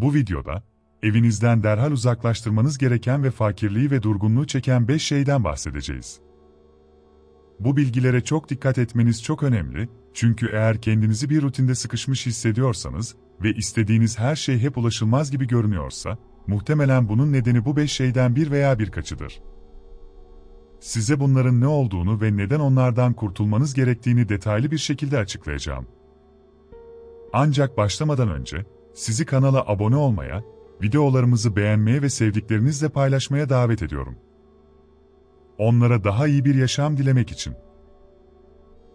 Bu videoda, evinizden derhal uzaklaştırmanız gereken ve fakirliği ve durgunluğu çeken 5 şeyden bahsedeceğiz. Bu bilgilere çok dikkat etmeniz çok önemli, çünkü eğer kendinizi bir rutinde sıkışmış hissediyorsanız ve istediğiniz her şey hep ulaşılmaz gibi görünüyorsa, muhtemelen bunun nedeni bu 5 şeyden bir veya birkaçıdır. Size bunların ne olduğunu ve neden onlardan kurtulmanız gerektiğini detaylı bir şekilde açıklayacağım. Ancak başlamadan önce, sizi kanala abone olmaya, videolarımızı beğenmeye ve sevdiklerinizle paylaşmaya davet ediyorum. Onlara daha iyi bir yaşam dilemek için.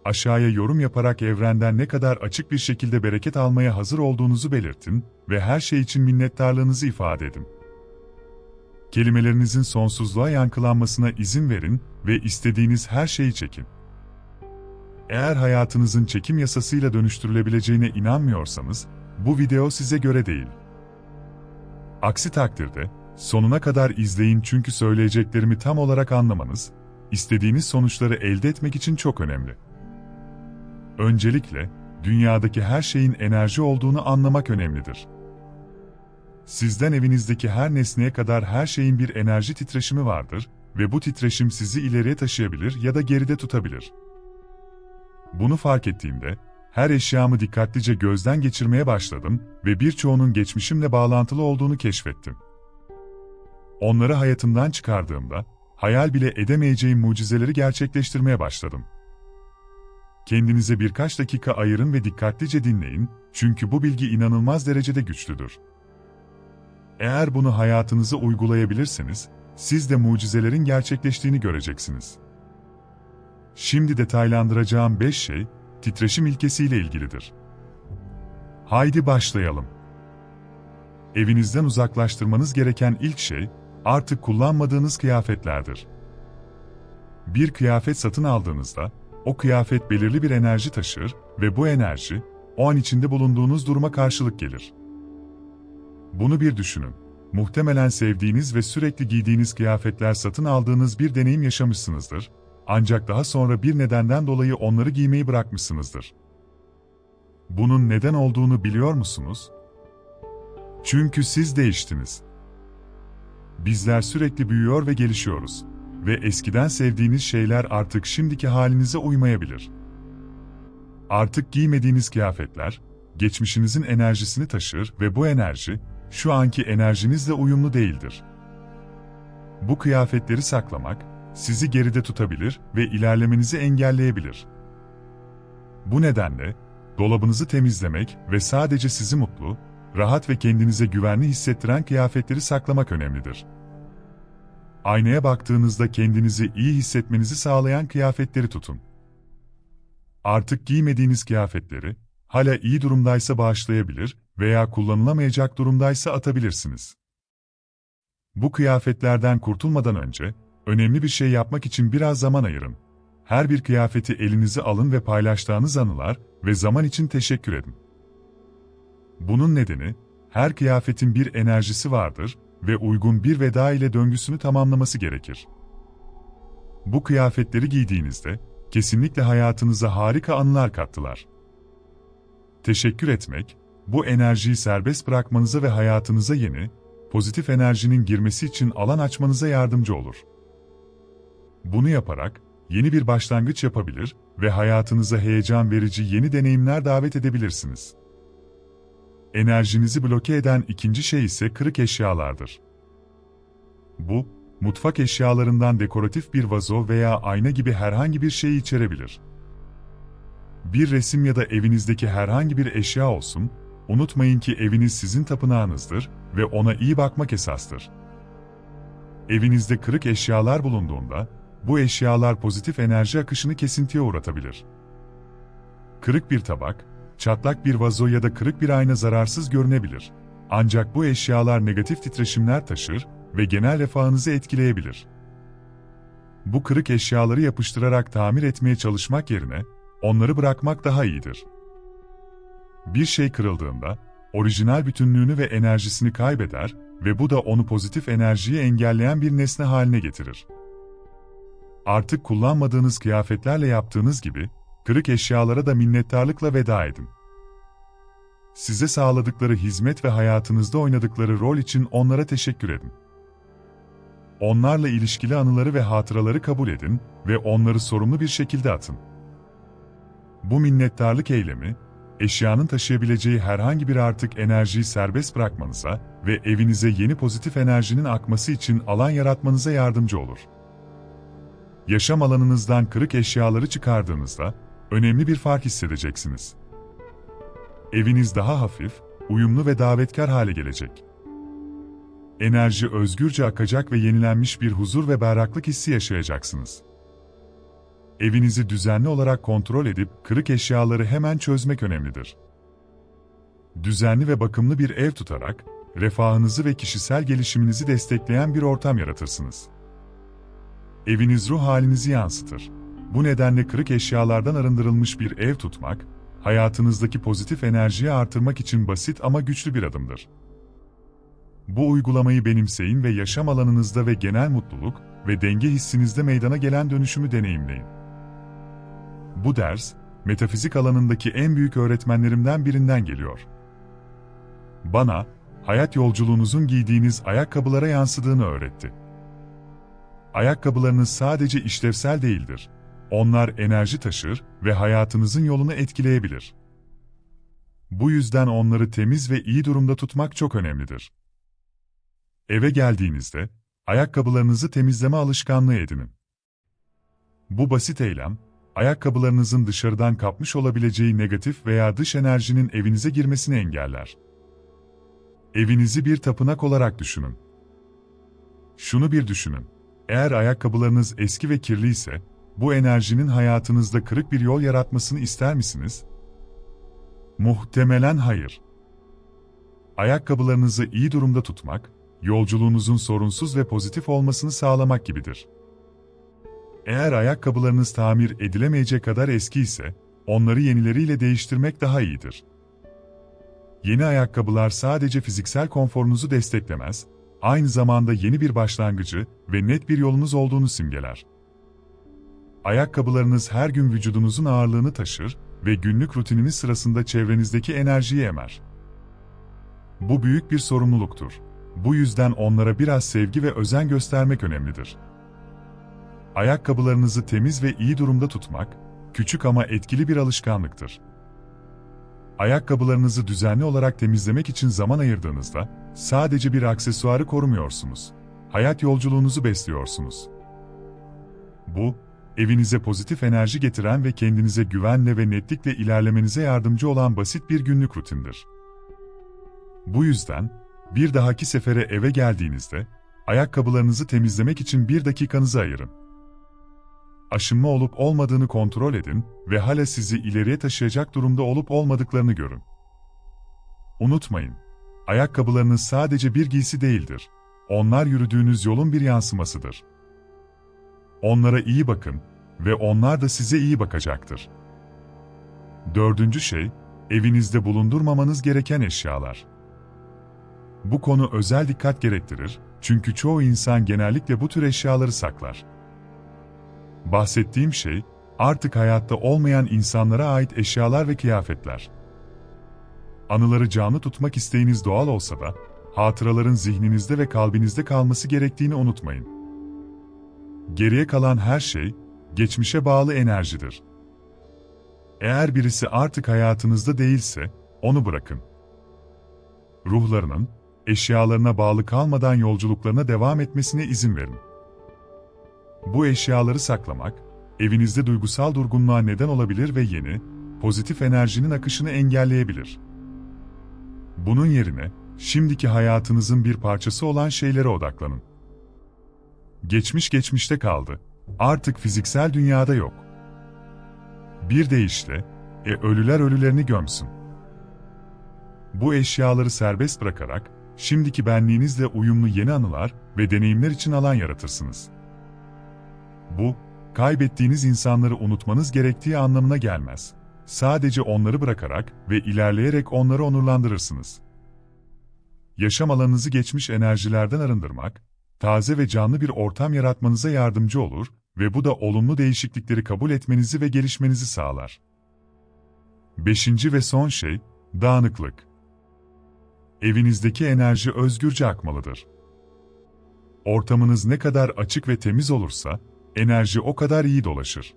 Aşağıya yorum yaparak evrenden ne kadar açık bir şekilde bereket almaya hazır olduğunuzu belirtin ve her şey için minnettarlığınızı ifade edin. Kelimelerinizin sonsuzluğa yankılanmasına izin verin ve istediğiniz her şeyi çekin. Eğer hayatınızın çekim yasasıyla dönüştürülebileceğine inanmıyorsanız, bu video size göre değil. Aksi takdirde, sonuna kadar izleyin çünkü söyleyeceklerimi tam olarak anlamanız, istediğiniz sonuçları elde etmek için çok önemli. Öncelikle, dünyadaki her şeyin enerji olduğunu anlamak önemlidir. Sizden evinizdeki her nesneye kadar her şeyin bir enerji titreşimi vardır ve bu titreşim sizi ileriye taşıyabilir ya da geride tutabilir. Bunu fark ettiğimde, her eşyamı dikkatlice gözden geçirmeye başladım ve birçoğunun geçmişimle bağlantılı olduğunu keşfettim. Onları hayatımdan çıkardığımda, hayal bile edemeyeceğim mucizeleri gerçekleştirmeye başladım. Kendinize birkaç dakika ayırın ve dikkatlice dinleyin, çünkü bu bilgi inanılmaz derecede güçlüdür. Eğer bunu hayatınıza uygulayabilirseniz, siz de mucizelerin gerçekleştiğini göreceksiniz. Şimdi detaylandıracağım 5 şey, titreşim ilkesiyle ilgilidir. Haydi başlayalım. Evinizden uzaklaştırmanız gereken ilk şey, artık kullanmadığınız kıyafetlerdir. Bir kıyafet satın aldığınızda, o kıyafet belirli bir enerji taşır ve bu enerji, o an içinde bulunduğunuz duruma karşılık gelir. Bunu bir düşünün. Muhtemelen sevdiğiniz ve sürekli giydiğiniz kıyafetler satın aldığınız bir deneyim yaşamışsınızdır, ancak daha sonra bir nedenden dolayı onları giymeyi bırakmışsınızdır. Bunun neden olduğunu biliyor musunuz? Çünkü siz değiştiniz. Bizler sürekli büyüyor ve gelişiyoruz ve eskiden sevdiğiniz şeyler artık şimdiki halinize uymayabilir. Artık giymediğiniz kıyafetler, geçmişinizin enerjisini taşır ve bu enerji, şu anki enerjinizle uyumlu değildir. Bu kıyafetleri saklamak, sizi geride tutabilir ve ilerlemenizi engelleyebilir. Bu nedenle, dolabınızı temizlemek ve sadece sizi mutlu, rahat ve kendinize güvenli hissettiren kıyafetleri saklamak önemlidir. Aynaya baktığınızda kendinizi iyi hissetmenizi sağlayan kıyafetleri tutun. Artık giymediğiniz kıyafetleri, hala iyi durumdaysa bağışlayabilir veya kullanılamayacak durumdaysa atabilirsiniz. Bu kıyafetlerden kurtulmadan önce, önemli bir şey yapmak için biraz zaman ayırın. Her bir kıyafeti elinize alın ve paylaştığınız anılar ve zaman için teşekkür edin. Bunun nedeni, her kıyafetin bir enerjisi vardır ve uygun bir veda ile döngüsünü tamamlaması gerekir. Bu kıyafetleri giydiğinizde, kesinlikle hayatınıza harika anılar kattılar. Teşekkür etmek, bu enerjiyi serbest bırakmanıza ve hayatınıza yeni, pozitif enerjinin girmesi için alan açmanıza yardımcı olur. Bunu yaparak, yeni bir başlangıç yapabilir ve hayatınıza heyecan verici yeni deneyimler davet edebilirsiniz. Enerjinizi bloke eden ikinci şey ise kırık eşyalardır. Bu, mutfak eşyalarından dekoratif bir vazo veya ayna gibi herhangi bir şeyi içerebilir. Bir resim ya da evinizdeki herhangi bir eşya olsun, unutmayın ki eviniz sizin tapınağınızdır ve ona iyi bakmak esastır. Evinizde kırık eşyalar bulunduğunda, bu eşyalar pozitif enerji akışını kesintiye uğratabilir. Kırık bir tabak, çatlak bir vazo ya da kırık bir ayna zararsız görünebilir. Ancak bu eşyalar negatif titreşimler taşır ve genel refahınızı etkileyebilir. Bu kırık eşyaları yapıştırarak tamir etmeye çalışmak yerine, onları bırakmak daha iyidir. Bir şey kırıldığında, orijinal bütünlüğünü ve enerjisini kaybeder ve bu da onu pozitif enerjiyi engelleyen bir nesne haline getirir. Artık kullanmadığınız kıyafetlerle yaptığınız gibi, kırık eşyalara da minnettarlıkla veda edin. size sağladıkları hizmet ve hayatınızda oynadıkları rol için onlara teşekkür edin. Onlarla ilişkili anıları ve hatıraları kabul edin ve onları sorumlu bir şekilde atın. Bu minnettarlık eylemi, eşyanın taşıyabileceği herhangi bir artık enerjiyi serbest bırakmanıza ve evinize yeni pozitif enerjinin akması için alan yaratmanıza yardımcı olur. Yaşam alanınızdan kırık eşyaları çıkardığınızda önemli bir fark hissedeceksiniz. Eviniz daha hafif, uyumlu ve davetkar hale gelecek. Enerji özgürce akacak ve yenilenmiş bir huzur ve berraklık hissi yaşayacaksınız. Evinizi düzenli olarak kontrol edip kırık eşyaları hemen çözmek önemlidir. Düzenli ve bakımlı bir ev tutarak, refahınızı ve kişisel gelişiminizi destekleyen bir ortam yaratırsınız. Eviniz ruh halinizi yansıtır. Bu nedenle kırık eşyalardan arındırılmış bir ev tutmak, hayatınızdaki pozitif enerjiyi artırmak için basit ama güçlü bir adımdır. Bu uygulamayı benimseyin ve yaşam alanınızda ve genel mutluluk ve denge hissinizde meydana gelen dönüşümü deneyimleyin. Bu ders, metafizik alanındaki en büyük öğretmenlerimden birinden geliyor. Bana, hayat yolculuğunuzun giydiğiniz ayakkabılara yansıdığını öğretti. Ayakkabılarınız sadece işlevsel değildir. Onlar enerji taşır ve hayatınızın yolunu etkileyebilir. Bu yüzden onları temiz ve iyi durumda tutmak çok önemlidir. Eve geldiğinizde, ayakkabılarınızı temizleme alışkanlığı edinin. Bu basit eylem, ayakkabılarınızın dışarıdan kapmış olabileceği negatif veya dış enerjinin evinize girmesini engeller. Evinizi bir tapınak olarak düşünün. Şunu bir düşünün. Eğer ayakkabılarınız eski ve kirli ise, bu enerjinin hayatınızda kırık bir yol yaratmasını ister misiniz? Muhtemelen hayır. Ayakkabılarınızı iyi durumda tutmak, yolculuğunuzun sorunsuz ve pozitif olmasını sağlamak gibidir. Eğer ayakkabılarınız tamir edilemeyecek kadar eski ise, onları yenileriyle değiştirmek daha iyidir. Yeni ayakkabılar sadece fiziksel konforunuzu desteklemez, aynı zamanda yeni bir başlangıcı ve net bir yolunuz olduğunu simgeler. Ayakkabılarınız her gün vücudunuzun ağırlığını taşır ve günlük rutininiz sırasında çevrenizdeki enerjiyi emer. Bu büyük bir sorumluluktur. Bu yüzden onlara biraz sevgi ve özen göstermek önemlidir. Ayakkabılarınızı temiz ve iyi durumda tutmak, küçük ama etkili bir alışkanlıktır. Ayakkabılarınızı düzenli olarak temizlemek için zaman ayırdığınızda, sadece bir aksesuarı korumuyorsunuz. Hayat yolculuğunuzu besliyorsunuz. Bu, evinize pozitif enerji getiren ve kendinize güvenle ve netlikle ilerlemenize yardımcı olan basit bir günlük rutindir. Bu yüzden, bir dahaki sefere eve geldiğinizde, ayakkabılarınızı temizlemek için bir dakikanızı ayırın. Aşınma olup olmadığını kontrol edin ve hala sizi ileriye taşıyacak durumda olup olmadıklarını görün. Unutmayın, ayakkabılarınız sadece bir giysi değildir. Onlar yürüdüğünüz yolun bir yansımasıdır. Onlara iyi bakın ve onlar da size iyi bakacaktır. Dördüncü şey, evinizde bulundurmamanız gereken eşyalar. Bu konu özel dikkat gerektirir, çünkü çoğu insan genellikle bu tür eşyaları saklar. Bahsettiğim şey, artık hayatta olmayan insanlara ait eşyalar ve kıyafetler. Anıları canlı tutmak isteğiniz doğal olsa da, hatıraların zihninizde ve kalbinizde kalması gerektiğini unutmayın. Geriye kalan her şey, geçmişe bağlı enerjidir. Eğer birisi artık hayatınızda değilse, onu bırakın. Ruhlarının, eşyalarına bağlı kalmadan yolculuklarına devam etmesine izin verin. Bu eşyaları saklamak, evinizde duygusal durgunluğa neden olabilir ve yeni, pozitif enerjinin akışını engelleyebilir. Bunun yerine, şimdiki hayatınızın bir parçası olan şeylere odaklanın. Geçmiş geçmişte kaldı. Artık fiziksel dünyada yok. Bir deyişle, e ölüler ölülerini gömsün. Bu eşyaları serbest bırakarak, şimdiki benliğinizle uyumlu yeni anılar ve deneyimler için alan yaratırsınız. Bu, kaybettiğiniz insanları unutmanız gerektiği anlamına gelmez. Sadece onları bırakarak ve ilerleyerek onları onurlandırırsınız. Yaşam alanınızı geçmiş enerjilerden arındırmak, taze ve canlı bir ortam yaratmanıza yardımcı olur ve bu da olumlu değişiklikleri kabul etmenizi ve gelişmenizi sağlar. Beşinci ve son şey, Dağınıklık. Evinizdeki enerji özgürce akmalıdır. Ortamınız ne kadar açık ve temiz olursa, enerji o kadar iyi dolaşır.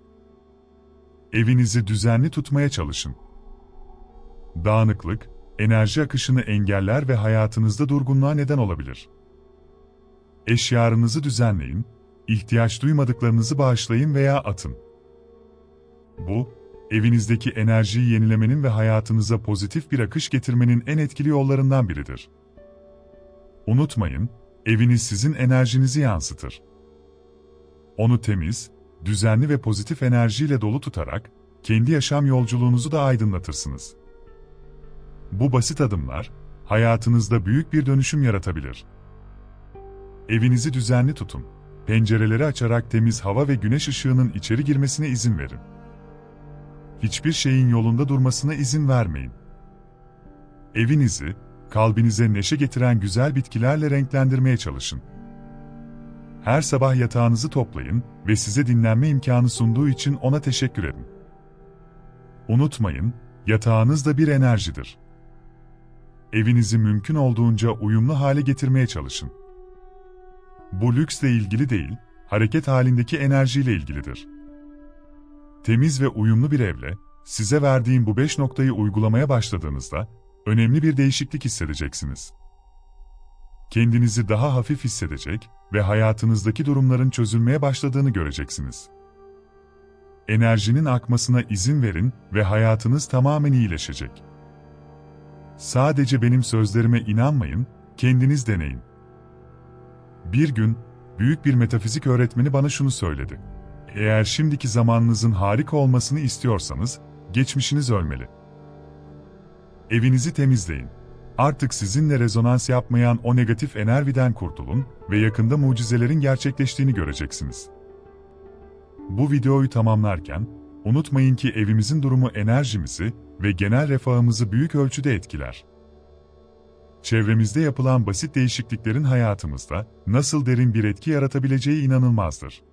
Evinizi düzenli tutmaya çalışın. Dağınıklık, enerji akışını engeller ve hayatınızda durgunluğa neden olabilir. Eşyalarınızı düzenleyin, ihtiyaç duymadıklarınızı bağışlayın veya atın. Bu, evinizdeki enerjiyi yenilemenin ve hayatınıza pozitif bir akış getirmenin en etkili yollarından biridir. Unutmayın, eviniz sizin enerjinizi yansıtır. Onu temiz, düzenli ve pozitif enerjiyle dolu tutarak, kendi yaşam yolculuğunuzu da aydınlatırsınız. Bu basit adımlar, hayatınızda büyük bir dönüşüm yaratabilir. Evinizi düzenli tutun. Pencereleri açarak temiz hava ve güneş ışığının içeri girmesine izin verin. Hiçbir şeyin yolunda durmasına izin vermeyin. Evinizi, kalbinize neşe getiren güzel bitkilerle renklendirmeye çalışın. Her sabah yatağınızı toplayın ve size dinlenme imkanı sunduğu için ona teşekkür edin. Unutmayın, yatağınız da bir enerjidir. Evinizi mümkün olduğunca uyumlu hale getirmeye çalışın. Bu lüksle ilgili değil, hareket halindeki enerjiyle ilgilidir. Temiz ve uyumlu bir evle, size verdiğim bu beş noktayı uygulamaya başladığınızda, önemli bir değişiklik hissedeceksiniz. Kendinizi daha hafif hissedecek ve hayatınızdaki durumların çözülmeye başladığını göreceksiniz. Enerjinin akmasına izin verin ve hayatınız tamamen iyileşecek. Sadece benim sözlerime inanmayın, kendiniz deneyin. Bir gün, büyük bir metafizik öğretmeni bana şunu söyledi. Eğer şimdiki zamanınızın harika olmasını istiyorsanız, geçmişiniz ölmeli. Evinizi temizleyin. Artık sizinle rezonans yapmayan o negatif enerjiden kurtulun ve yakında mucizelerin gerçekleştiğini göreceksiniz. Bu videoyu tamamlarken, unutmayın ki evimizin durumu enerjimizi ve genel refahımızı büyük ölçüde etkiler. Çevremizde yapılan basit değişikliklerin hayatımızda nasıl derin bir etki yaratabileceği inanılmazdır.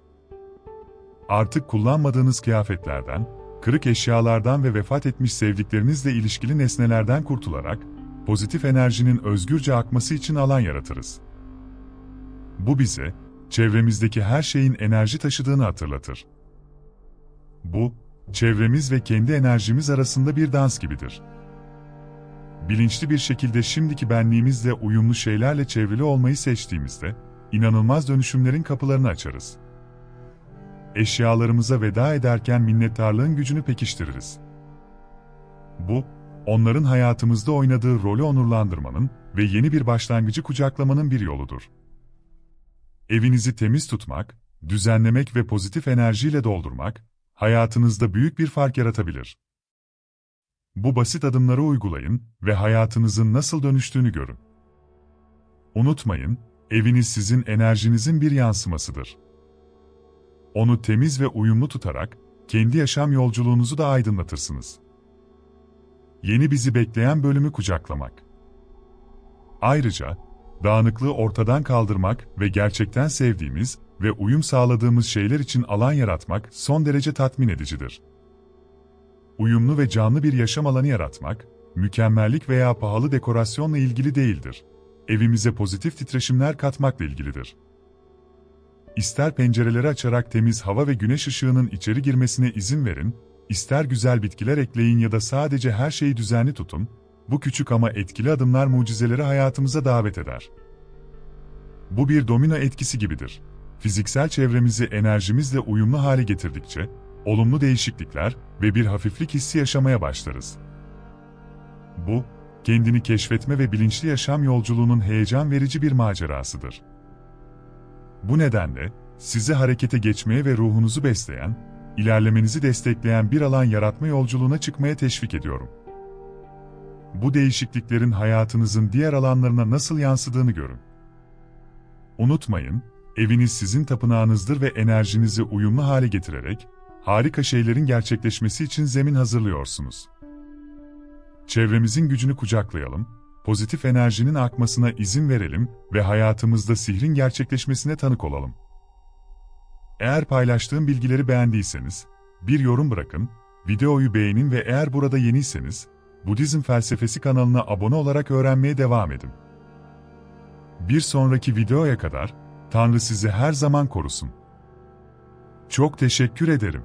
Artık kullanmadığınız kıyafetlerden, kırık eşyalardan ve vefat etmiş sevdiklerinizle ilişkili nesnelerden kurtularak, pozitif enerjinin özgürce akması için alan yaratırız. Bu bize, çevremizdeki her şeyin enerji taşıdığını hatırlatır. Bu, çevremiz ve kendi enerjimiz arasında bir dans gibidir. Bilinçli bir şekilde şimdiki benliğimizle uyumlu şeylerle çevrili olmayı seçtiğimizde, inanılmaz dönüşümlerin kapılarını açarız. Eşyalarımıza veda ederken minnettarlığın gücünü pekiştiririz. Bu, onların hayatımızda oynadığı rolü onurlandırmanın ve yeni bir başlangıcı kucaklamanın bir yoludur. Evinizi temiz tutmak, düzenlemek ve pozitif enerjiyle doldurmak, hayatınızda büyük bir fark yaratabilir. Bu basit adımları uygulayın ve hayatınızın nasıl dönüştüğünü görün. Unutmayın, eviniz sizin enerjinizin bir yansımasıdır. Onu temiz ve uyumlu tutarak, kendi yaşam yolculuğunuzu da aydınlatırsınız. Yeni bizi bekleyen bölümü kucaklamak. Ayrıca, dağınıklığı ortadan kaldırmak ve gerçekten sevdiğimiz ve uyum sağladığımız şeyler için alan yaratmak son derece tatmin edicidir. Uyumlu ve canlı bir yaşam alanı yaratmak, mükemmellik veya pahalı dekorasyonla ilgili değildir. Evimize pozitif titreşimler katmakla ilgilidir. İster pencereleri açarak temiz hava ve güneş ışığının içeri girmesine izin verin, ister güzel bitkiler ekleyin ya da sadece her şeyi düzenli tutun, bu küçük ama etkili adımlar mucizeleri hayatımıza davet eder. Bu bir domino etkisi gibidir. Fiziksel çevremizi enerjimizle uyumlu hale getirdikçe, olumlu değişiklikler ve bir hafiflik hissi yaşamaya başlarız. Bu, kendini keşfetme ve bilinçli yaşam yolculuğunun heyecan verici bir macerasıdır. Bu nedenle, sizi harekete geçmeye ve ruhunuzu besleyen, ilerlemenizi destekleyen bir alan yaratma yolculuğuna çıkmaya teşvik ediyorum. Bu değişikliklerin hayatınızın diğer alanlarına nasıl yansıdığını görün. Unutmayın, eviniz sizin tapınağınızdır ve enerjinizi uyumlu hale getirerek, harika şeylerin gerçekleşmesi için zemin hazırlıyorsunuz. Çevremizin gücünü kucaklayalım, pozitif enerjinin akmasına izin verelim ve hayatımızda sihrin gerçekleşmesine tanık olalım. Eğer paylaştığım bilgileri beğendiyseniz, bir yorum bırakın, videoyu beğenin ve eğer burada yeniyseniz, Budizm Felsefesi kanalına abone olarak öğrenmeye devam edin. Bir sonraki videoya kadar, Tanrı sizi her zaman korusun. Çok teşekkür ederim.